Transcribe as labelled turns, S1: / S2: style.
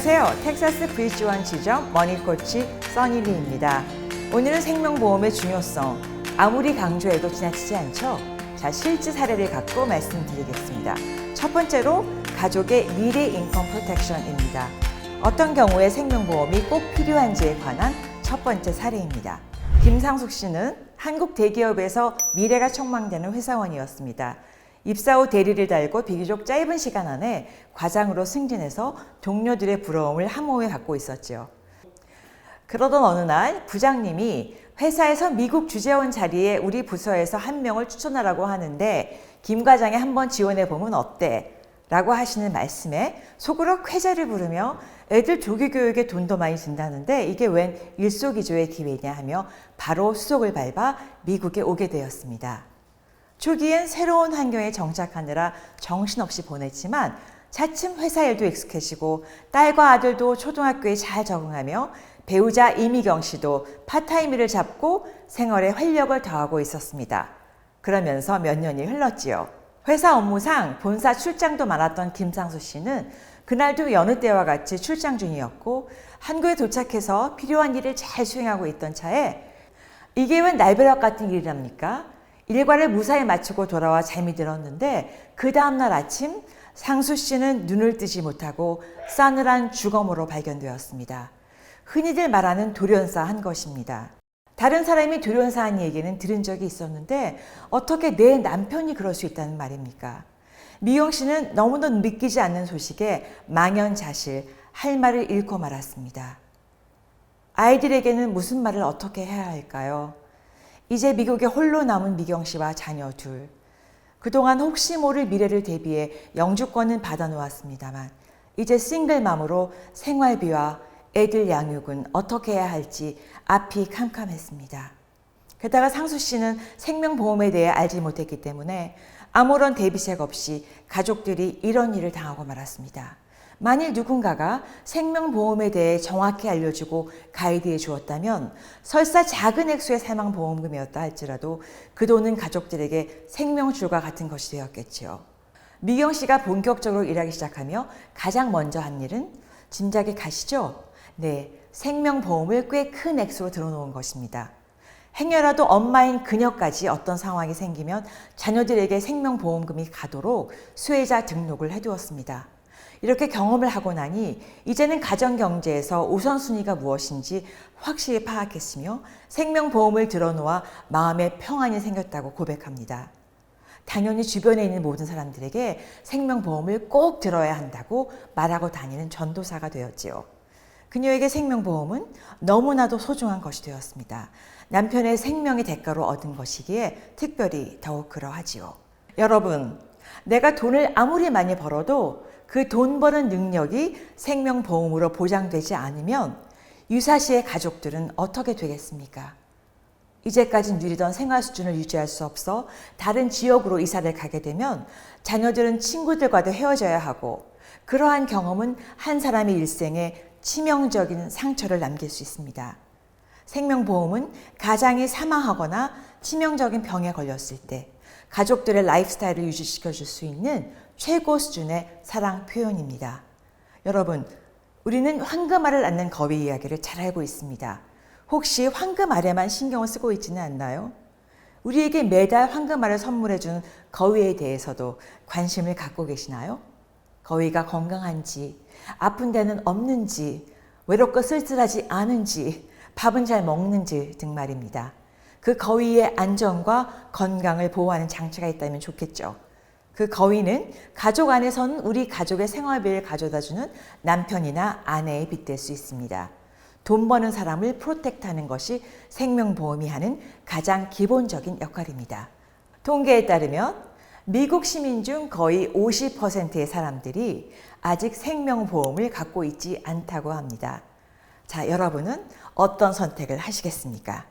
S1: 안녕하세요. 텍사스 브리즈원 지점 머니코치 써니리입니다. 오늘은 생명보험의 중요성, 아무리 강조해도 지나치지 않죠? 자, 실제 사례를 갖고 말씀드리겠습니다. 첫 번째로 가족의 미래 인컴 프로텍션입니다. 어떤 경우에 생명보험이 꼭 필요한지에 관한 첫 번째 사례입니다. 김상숙 씨는 한국 대기업에서 미래가 촉망되는 회사원이었습니다. 입사 후 대리를 달고 비교적 짧은 시간 안에 과장으로 승진해서 동료들의 부러움을 함호에 받고 있었죠. 그러던 어느 날 부장님이 회사에서 미국 주재원 자리에 우리 부서에서 한 명을 추천하라고 하는데 김 과장이 한번 지원해 보면 어때? 라고 하시는 말씀에 속으로 쾌재를 부르며 애들 조기 교육에 돈도 많이 든다는데 이게 웬 일석이조의 기회냐 하며 바로 수속을 밟아 미국에 오게 되었습니다. 초기엔 새로운 환경에 정착하느라 정신없이 보냈지만 차츰 회사 일도 익숙해지고 딸과 아들도 초등학교에 잘 적응하며 배우자 이미경 씨도 파타임 일을 잡고 생활에 활력을 더하고 있었습니다. 그러면서 몇 년이 흘렀지요. 회사 업무상 본사 출장도 많았던 김상수 씨는 그날도 여느 때와 같이 출장 중이었고 한국에 도착해서 필요한 일을 잘 수행하고 있던 차에 이게 웬 날벼락 같은 일이랍니까? 일과를 무사히 마치고 돌아와 잠이 들었는데 그 다음날 아침 상수 씨는 눈을 뜨지 못하고 싸늘한 주검으로 발견되었습니다. 흔히들 말하는 돌연사한 것입니다. 다른 사람이 돌연사한 얘기는 들은 적이 있었는데 어떻게 내 남편이 그럴 수 있다는 말입니까? 미영 씨는 너무도 믿기지 않는 소식에 망연자실 할 말을 잃고 말았습니다. 아이들에게는 무슨 말을 어떻게 해야 할까요? 이제 미국에 홀로 남은 미경 씨와 자녀 둘. 그동안 혹시 모를 미래를 대비해 영주권은 받아놓았습니다만 이제 싱글맘으로 생활비와 애들 양육은 어떻게 해야 할지 앞이 캄캄했습니다. 게다가 상수 씨는 생명보험에 대해 알지 못했기 때문에 아무런 대비책 없이 가족들이 이런 일을 당하고 말았습니다. 만일 누군가가 생명보험에 대해 정확히 알려주고 가이드해 주었다면 설사 작은 액수의 사망보험금이었다 할지라도 그 돈은 가족들에게 생명줄과 같은 것이 되었겠지요. 미경 씨가 본격적으로 일하기 시작하며 가장 먼저 한 일은 짐작이 가시죠? 네, 생명보험을 꽤 큰 액수로 들어놓은 것입니다. 행여라도 엄마인 그녀까지 어떤 상황이 생기면 자녀들에게 생명보험금이 가도록 수혜자 등록을 해두었습니다. 이렇게 경험을 하고 나니 이제는 가정경제에서 우선순위가 무엇인지 확실히 파악했으며 생명보험을 들어놓아 마음의 평안이 생겼다고 고백합니다. 당연히 주변에 있는 모든 사람들에게 생명보험을 꼭 들어야 한다고 말하고 다니는 전도사가 되었지요. 그녀에게 생명보험은 너무나도 소중한 것이 되었습니다. 남편의 생명의 대가로 얻은 것이기에 특별히 더욱 그러하지요. 여러분, 내가 돈을 아무리 많이 벌어도 그 돈 버는 능력이 생명보험으로 보장되지 않으면 유사시의 가족들은 어떻게 되겠습니까? 이제까지 누리던 생활 수준을 유지할 수 없어 다른 지역으로 이사를 가게 되면 자녀들은 친구들과도 헤어져야 하고 그러한 경험은 한 사람의 일생에 치명적인 상처를 남길 수 있습니다. 생명보험은 가장이 사망하거나 치명적인 병에 걸렸을 때 가족들의 라이프스타일을 유지시켜 줄 수 있는 최고 수준의 사랑 표현입니다. 여러분, 우리는 황금알을 낳는 거위 이야기를 잘 알고 있습니다. 혹시 황금알에만 신경을 쓰고 있지는 않나요? 우리에게 매달 황금알을 선물해 준 거위에 대해서도 관심을 갖고 계시나요? 거위가 건강한지, 아픈 데는 없는지, 외롭고 쓸쓸하지 않은지, 밥은 잘 먹는지 등 말입니다. 그 거위의 안전과 건강을 보호하는 장치가 있다면 좋겠죠. 그 거위는 가족 안에서는 우리 가족의 생활비를 가져다 주는 남편이나 아내에 빗댈 수 있습니다. 돈 버는 사람을 프로텍트하는 것이 생명보험이 하는 가장 기본적인 역할입니다. 통계에 따르면 미국 시민 중 거의 50%의 사람들이 아직 생명보험을 갖고 있지 않다고 합니다. 자, 여러분은 어떤 선택을 하시겠습니까?